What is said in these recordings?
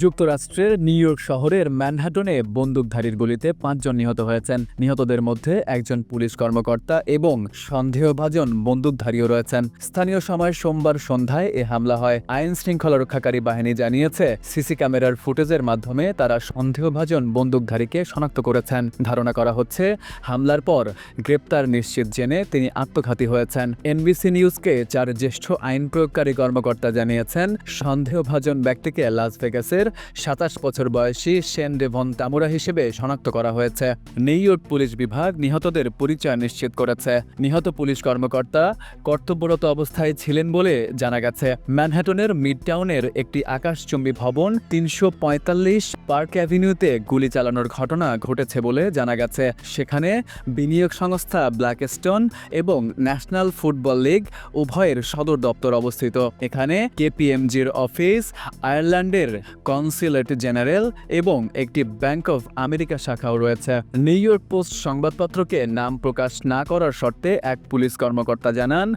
যুক্তরাষ্ট্রের new York শহরের ম্যানহাটনে বন্দুকধারীর গুলিতে পাঁচজন নিহত হয়েছেন। নিহতদের মধ্যে একজন পুলিশ কর্মকর্তা এবং সন্দেহভাজন বন্দুকধারীও রয়েছেন। স্থানীয় সময় সোমবার সন্ধ্যায় এ হামলা হয়। আইন শৃঙ্খলা রক্ষাকারী বাহিনী জানিয়েছে, সিসি ক্যামেরার ফুটেজের মাধ্যমে তারা সন্দেহভাজন বন্দুকধারীকে শনাক্ত করেছেন। ধারণা করা হচ্ছে, হামলার পর গ্রেপ্তার নিশ্চিত জেনে তিনি আত্মঘাতী হয়েছেন। এনবিসি নিউজকে চার জ্যেষ্ঠ আইন প্রয়োগকারী কর্মকর্তা জানিয়েছেন, সন্দেহভাজন ব্যক্তিকে লাস ভেগাসের সাতাশ বছর বয়সী সেন ডেভন তামুরা হিসেবে শনাক্ত করা হয়েছে। নিউ ইয়র্ক পুলিশ বিভাগ নিহতদের পরিচয় নিশ্চিত করেছে। নিহত পুলিশ কর্মকর্তা কর্তব্যরত অবস্থায় ছিলেন বলে জানা গেছে। ম্যানহাটনের মিডটাউনের একটি আকাশচুম্বী ভবন তিনশো পঁয়তাল্লিশ পার্ক অ্যাভিনিউতে গুলি চালানোর ঘটনা ঘটেছে বলে জানা গেছে। সেখানে বিনিয়োগ সংস্থা ব্ল্যাকস্টোন এবং ন্যাশনাল ফুটবল লিগ উভয়ের সদর দপ্তর অবস্থিত। এখানে কেপিএমজির অফিস, আয়ারল্যান্ডের কনসুলেট জেনারেল এবং একটি ব্যাংক অফ আমেরিকা শাখাও রয়েছে। নিউ ইয়র্ক পোস্ট সংবাদপত্রকে নাম প্রকাশ না করার শর্তে এক পুলিশ কর্মকর্তা জানান,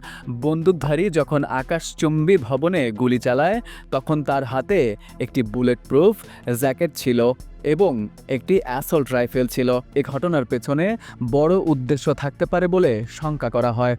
বন্দুকধারী যখন আকাশচুম্বী ভবনে গুলি চালায়, তখন তার হাতে একটি বুলেট প্রুফ, জ্যাকেট ছিল এবং একটি অ্যাসল্ট রাইফেল ছিল। এ ঘটনার পেছনে বড় উদ্দেশ্য থাকতে পারে বলে শঙ্কা করা হয়।